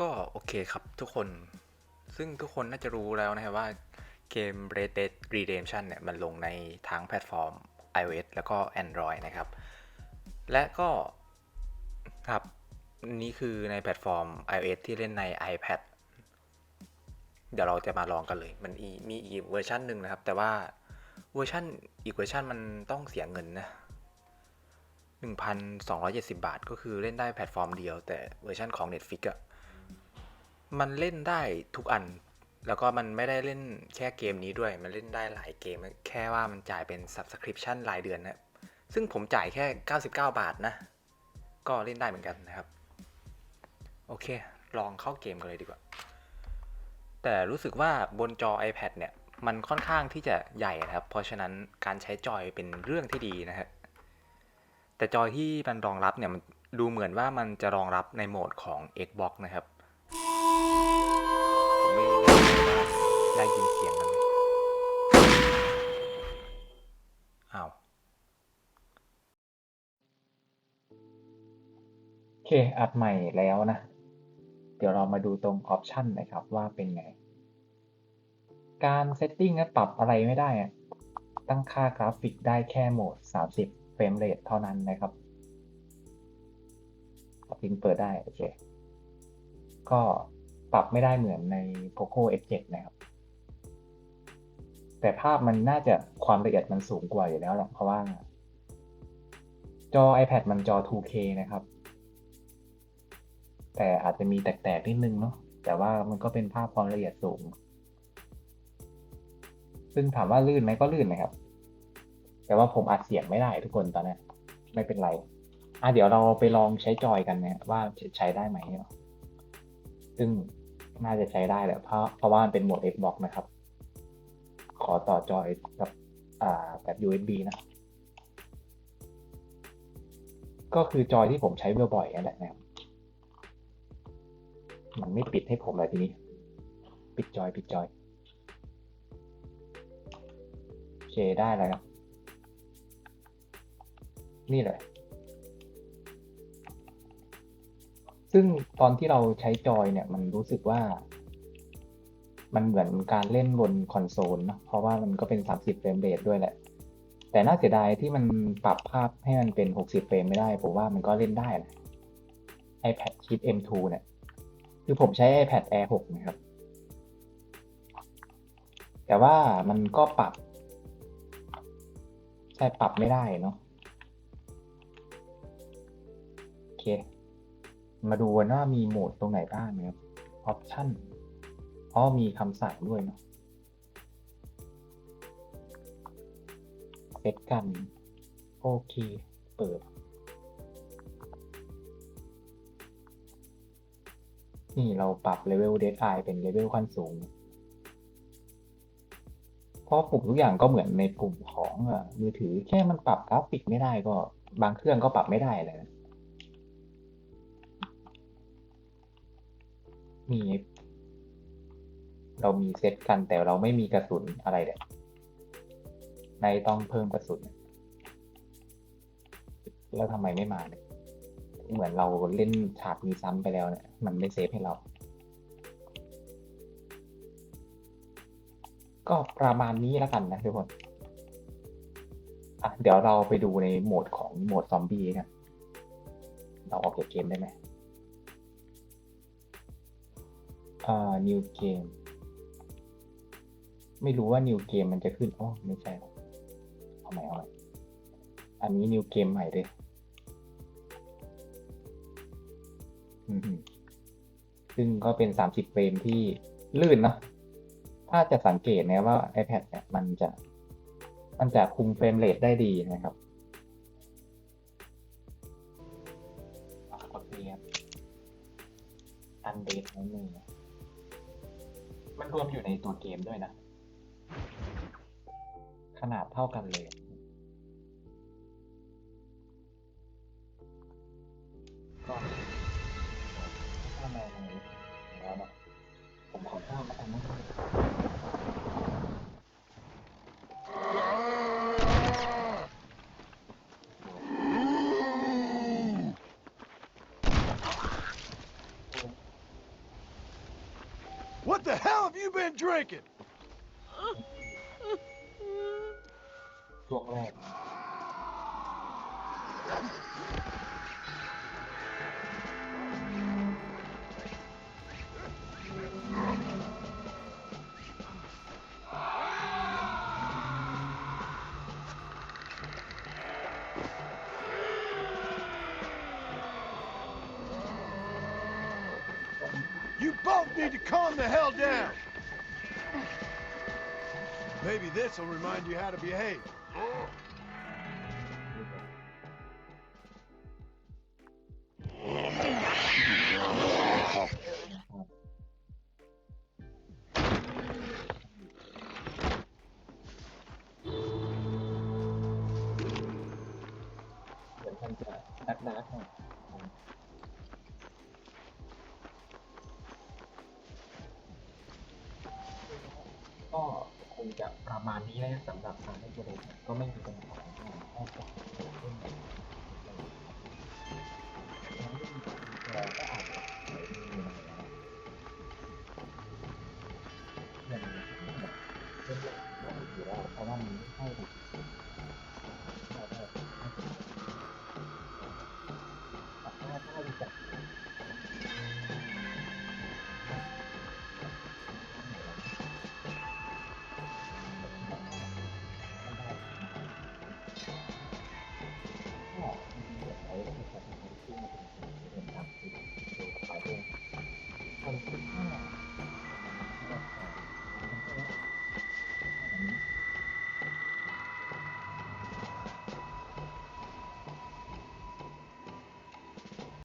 ก็โอเคครับทุกคน ซึ่งทุกคนน่าจะรู้แล้วนะครับว่าเกม Red Dead Redemption เนี่ยมันลงในทั้งแพลตฟอร์ม iOS แล้วก็ Android นะครับ และก็ครับนี่คือในแพลตฟอร์ม iOS ที่เล่นใน iPad เดี๋ยวเราจะมาลองกันเลย มันมีอีกเวอร์ชันหนึ่งนะครับ แต่ว่าเวอร์ชันอีกเวอร์ชันมันต้องเสียเงินนะ1,270 บาท ก็คือเล่นได้แพลตฟอร์มเดียว แต่เวอร์ชันของ Netflix อะ มันเล่นได้ทุกอัน แล้วก็มันไม่ได้เล่นแค่เกมนี้ด้วย มันเล่นได้หลายเกม แค่ว่ามันจ่ายเป็น Subscription รายเดือนนะ ซึ่งผมจ่ายแค่ 99 บาทนะ ก็เล่นได้เหมือนกันนะครับ โอเค ลองเข้าเกมกันเลยดีกว่า แต่รู้สึกว่าบนจอ iPad เนี่ย มันค่อนข้างที่จะใหญ่นะครับ เพราะฉะนั้นการใช้จอยเป็นเรื่องที่ดีนะฮะ แต่จอยที่มันรองรับเนี่ยมันดูเหมือนว่ามันจะรองรับในโหมดของ Xbox นะครับ ได้ยินเสียงกันอ้าวโอเค อัดใหม่แล้วนะ เดี๋ยวเรามาดูตรงออปชันนะครับว่าเป็นไง การเซตติ้งนะปรับอะไรไม่ได้ ตั้งค่ากราฟิกได้แค่โหมด 30 เฟรมเรทเท่านั้นนะครับปรับลิงเปิดได้ โอเค ก็ปรับไม่ได้เหมือนใน Poco F7 นะครับ แต่ภาพมันน่าจะความละเอียดมันสูงกว่าอยู่แล้วแหละเพราะว่า จอ iPad มันจอ 2K นะครับ แต่อาจจะมีแตกๆนิดนึงเนาะแต่ว่ามันก็เป็นภาพความละเอียดสูง ซึ่งถามว่าลื่นไหมก็ลื่นนะครับ แต่ว่าผมอัดเสียงไม่ได้ทุกคนตอนนี้ไม่เป็นไร อะเดี๋ยวเราไปลองใช้จอยกันนะว่าใช้ได้ไหมเนาะซึ่งน่าจะใช้ได้แหละเพราะเพราะว่ามันเป็นโหมด Xbox นะครับ ขอต่อจอยกับแบบ USB นะ ก็คือจอยที่ผมใช้บ่อยๆนั่นแหละนะครับ มันไม่ปิดให้ผมเลยทีนี้ ปิดจอย ปิดจอยโอเคได้แล้วครับ นี่เลย ซึ่งตอนที่เราใช้จอยเนี่ย มันรู้สึกว่า มันเหมือนการเล่นบนคอนโซลเนอะเพราะว่ามันก็เป็น 30 เฟรมเรทด้วยแหละ แต่น่าเสียดายที่มันปรับภาพให้มันเป็น 60 เฟรมไม่ได้ ผมว่ามันก็เล่นได้นะ iPad Chip M2 เนี่ย คือผมใช้ iPad Air 6 นะครับ แต่ว่ามันก็ปรับ ใช่ปรับไม่ได้เนาะโอเค มาดูว่ามีโหมดตรงไหนบ้างนะครับ Option อ๋อมีคำสั่งด้วยเนาะเซตกัน โอเค เปิด นี่เราปรับเลเวล Dead Eye เป็นเลเวลขั้นสูงเพราะปุ่มทุกอย่างก็เหมือนในปุ่มของอ่อมือถือแค่มันปรับกราฟิกไม่ได้ก็บางเครื่องก็ปรับไม่ได้เลยนะมี เรามีเซตกันแต่เราไม่มีกระสุนอะไรเลยในต้องเพิ่มกระสุน แล้วทำไมไม่มาเนี่ยเหมือนเราเล่นฉากนี้ซ้ำไปแล้วเนี่ยมันไม่เซฟให้เรา ก็ประมาณนี้แล้วกันนะทุกคนอะเดี๋ยวเราไปดูในโหมดของโหมดซอมบี้กันเราออกจากเกมได้ไหมอ่า new game ไม่รู้ว่า new game มันจะขึ้นอ๋อไม่ใช่หรอกเอาใหม่เอาใหม่อันนี้ new game ใหม่เลยซึ่งก็เป็น 30 เฟรมที่ลื่นเนอะถ้าจะสังเกตนะว่า iPad เนี่ยมันจะ มันจะคุมเฟรมเรทได้ดีนะครับกดเรียบอันเดทในมือมันรวมอยู่ในตัวเกมด้วยนะ ขนาดเท่ากันเลย ก็ถ้ามาตรงนี้แล้วนะผมขอโทษนะอันนี้น ช่วงแรก You both need to calm the hell down. Maybe this will remind you how to behave. เหมือนมันจะดักหน่อยก็คงจะ ประมาณนี้นะสำหรับการเล่นเกมก็ไม่มีปัญหา